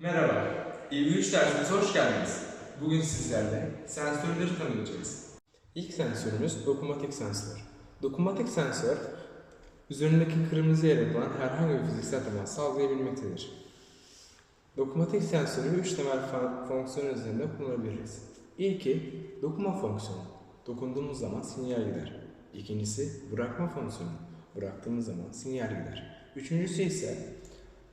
Merhaba, İyi3 dersimize hoş geldiniz. Bugün sizlerle sensörleri tanıyacağız. İlk sensörümüz dokunmatik sensör. Dokunmatik sensör, üzerindeki kırmızı yere yapılan herhangi bir fiziksel temas sağlayabilmektedir. Dokunmatik sensörü 3 temel fonksiyon üzerinde kullanabiliriz. İlki dokunma fonksiyonu. Dokunduğumuz zaman sinyal gider. İkincisi bırakma fonksiyonu. Bıraktığımız zaman sinyal gider. Üçüncüsü ise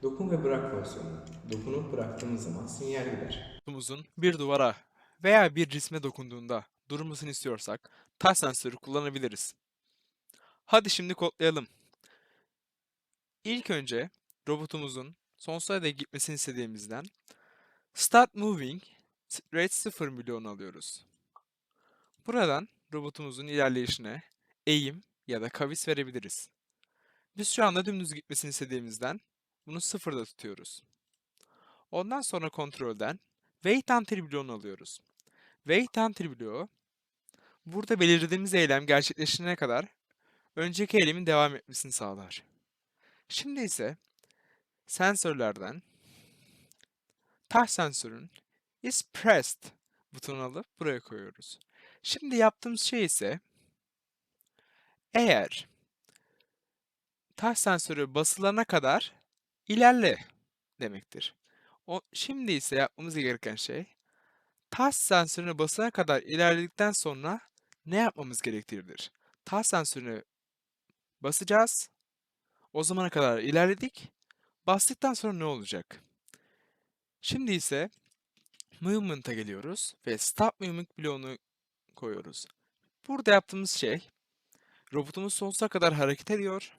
dokun ve bırak fonksiyonu. Dokunup bıraktığımız zaman sinyal gider. Kutumuzun bir duvara veya bir cisme dokunduğunda durmasını istiyorsak taş sensörü kullanabiliriz. Hadi şimdi kodlayalım. İlk önce robotumuzun sonsuza dek gitmesini istediğimizden Start Moving Rate 0 milyon alıyoruz. Buradan robotumuzun ilerleyişine eğim ya da kavis verebiliriz. Biz şu anda dümdüz gitmesini istediğimizden bunu sıfırda tutuyoruz. Ondan sonra kontrolden until bloğunu alıyoruz. Wait until bloğu burada belirlediğimiz eylem gerçekleşene kadar önceki eylemin devam etmesini sağlar. Şimdi ise sensörlerden touch sensörün is pressed butonunu alıp buraya koyuyoruz. Şimdi yaptığımız şey ise eğer touch sensörü basılana kadar ilerle demektir. O, şimdi ise yapmamız gereken şey taş sensörüne basana kadar ilerledikten sonra ne yapmamız gerektiğidir. Taş sensörüne basacağız. O zamana kadar ilerledik. Bastıktan sonra ne olacak? Şimdi ise movement'a geliyoruz ve stop movement bloğunu koyuyoruz. Burada yaptığımız şey robotumuz sonsuza kadar hareket ediyor.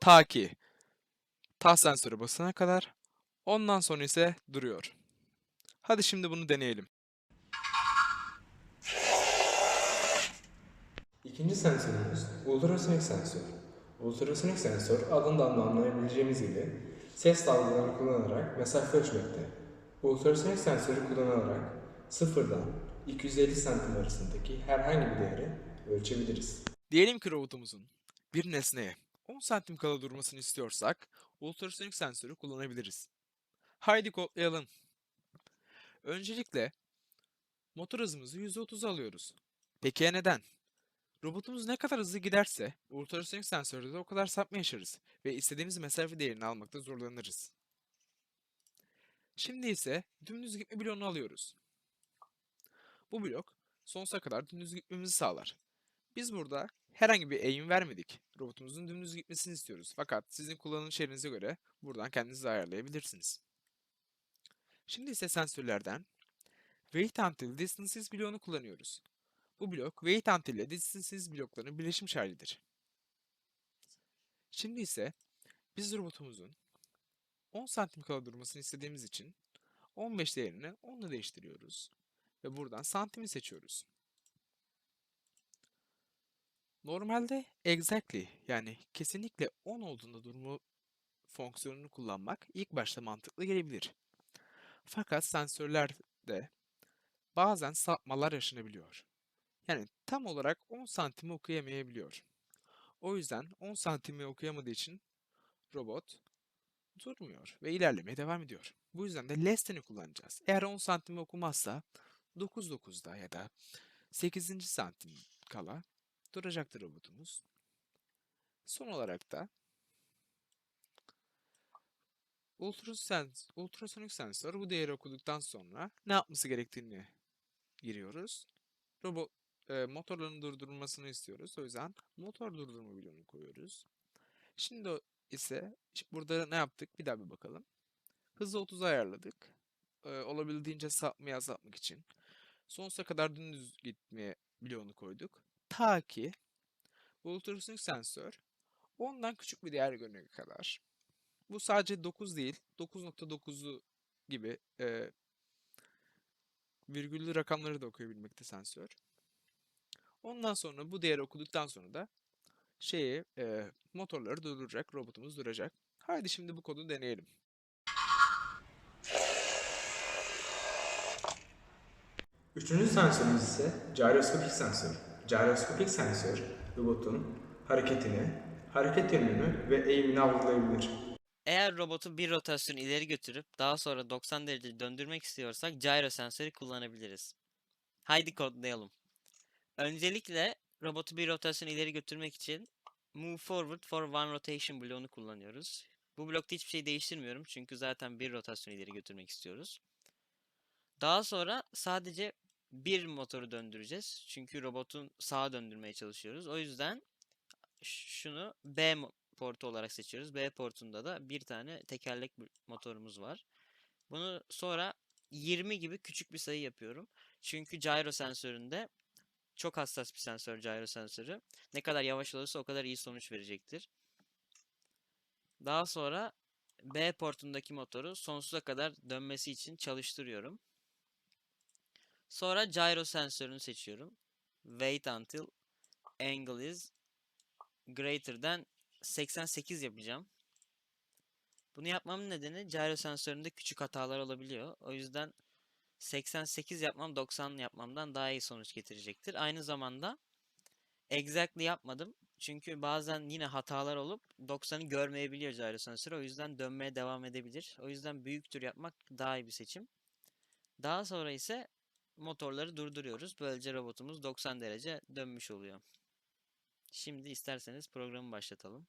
Ta ki taş sensörü basana kadar Ondan sonra ise duruyor. Hadi şimdi bunu deneyelim. İkinci sensörümüz ultrasonik sensör. Ultrasonik sensör adından da anlayabileceğimiz gibi ses dalgalarını kullanarak mesafe ölçmekte. Ultrasonik sensörü kullanarak sıfırdan 250 santim arasındaki herhangi bir değeri ölçebiliriz. Diyelim ki robotumuzun bir nesneye 10 santim kala durmasını istiyorsak ultrasonik sensörü kullanabiliriz. Haydi kodlayalım. Öncelikle motor hızımızı %30 alıyoruz. Peki ya neden? Robotumuz ne kadar hızlı giderse ultrasonik sensörde de o kadar sapma yaşarız ve istediğimiz mesafe değerini almakta zorlanırız. Şimdi ise dümdüz gitme bloğunu alıyoruz. Bu blok sonsuza kadar dümdüz gitmemizi sağlar. Biz burada herhangi bir eğim vermedik. Robotumuzun dümdüz gitmesini istiyoruz. Fakat sizin kullanım şehrinize göre buradan kendiniz ayarlayabilirsiniz. Şimdi ise sensörlerden Wait Until Distances bloğunu kullanıyoruz. Bu blok Wait Until ile Distances bloklarının birleşim halidir. Şimdi ise biz robotumuzun 10 santim kala durmasını istediğimiz için 15 değerini 10 ile değiştiriyoruz. Ve buradan santimi seçiyoruz. Normalde exactly yani kesinlikle 10 olduğunda durma fonksiyonunu kullanmak ilk başta mantıklı gelebilir. Fakat sensörlerde bazen sapmalar yaşanabiliyor. Yani tam olarak 10 santimi okuyamayabiliyor. O yüzden 10 santimi okuyamadığı için robot durmuyor ve ilerlemeye devam ediyor. Bu yüzden de less than'i kullanacağız. Eğer 10 santimi okumazsa 9.9'da ya da 8. santim kala duracaktır robotumuz. Son olarak da ultrasonik sensör bu değeri okuduktan sonra ne yapması gerektiğini giriyoruz. Robot e, motorların durdurulmasını istiyoruz. O yüzden motor durdurma bloğunu koyuyoruz. Şimdi ise burada ne yaptık? Bir daha bir bakalım. Hızı 30'a ayarladık. E, olabildiğince sapmayı azaltmak için. Sonsuza kadar dümdüz gitmeye bloğunu koyduk. Ta ki ultrasonik sensör ondan küçük bir değer görene kadar. Bu sadece 9 değil, 9.9'u gibi e, virgüllü rakamları da okuyabilmekte sensör. Ondan sonra bu değeri okuduktan sonra da şeyi e, motorları durduracak, robotumuz duracak. Haydi şimdi bu kodu deneyelim. Üçüncü sensörümüz ise gyroskopik sensör. Gyroskopik sensör robotun hareketini, hareket yönünü ve eğimini algılayabilir. Eğer robotu bir rotasyon ileri götürüp daha sonra 90 derece döndürmek istiyorsak gyro sensörü kullanabiliriz. Haydi kodlayalım. Öncelikle robotu bir rotasyon ileri götürmek için move forward for one rotation bloğunu kullanıyoruz. Bu blokta hiçbir şey değiştirmiyorum çünkü zaten bir rotasyon ileri götürmek istiyoruz. Daha sonra sadece bir motoru döndüreceğiz. Çünkü robotun sağa döndürmeye çalışıyoruz. O yüzden şunu B portu olarak seçiyoruz. B portunda da bir tane tekerlek motorumuz var. Bunu sonra 20 gibi küçük bir sayı yapıyorum. Çünkü gyro sensöründe çok hassas bir sensör gyro sensörü. Ne kadar yavaş olursa o kadar iyi sonuç verecektir. Daha sonra B portundaki motoru sonsuza kadar dönmesi için çalıştırıyorum. Sonra gyro sensörünü seçiyorum. Wait until angle is greater than 88 yapacağım. Bunu yapmamın nedeni gyro sensöründe küçük hatalar olabiliyor. O yüzden 88 yapmam 90 yapmamdan daha iyi sonuç getirecektir. Aynı zamanda exactly yapmadım. Çünkü bazen yine hatalar olup 90'ı görmeyebiliyor gyro sensörü. O yüzden dönmeye devam edebilir. O yüzden büyük tür yapmak daha iyi bir seçim. Daha sonra ise motorları durduruyoruz. Böylece robotumuz 90 derece dönmüş oluyor. Şimdi isterseniz programı başlatalım.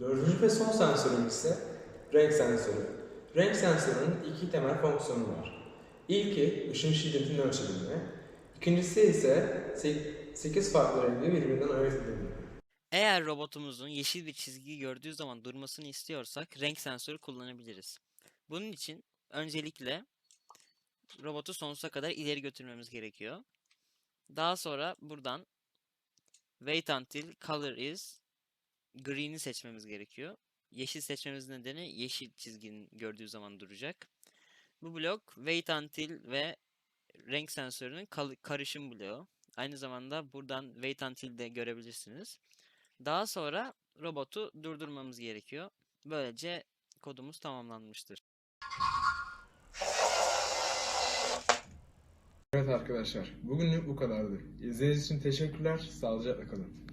Dördüncü ve son sensörümüz ise renk sensörü. Renk sensörünün iki temel fonksiyonu var. İlki ışın şiddetini ölçebilme. İkincisi ise 8 farklı rengi birbirinden ayırt edebilme. Eğer robotumuzun yeşil bir çizgiyi gördüğü zaman durmasını istiyorsak renk sensörü kullanabiliriz. Bunun için öncelikle robotu sonsuza kadar ileri götürmemiz gerekiyor. Daha sonra buradan wait until color is green'i seçmemiz gerekiyor. Yeşil seçmemizin nedeni yeşil çizginin gördüğü zaman duracak. Bu blok wait until ve renk sensörünün karışım bloğu. Aynı zamanda buradan wait until de görebilirsiniz. Daha sonra robotu durdurmamız gerekiyor. Böylece kodumuz tamamlanmıştır. Evet arkadaşlar, bugünlük bu kadardı. İzlediğiniz için teşekkürler, sağlıcakla kalın.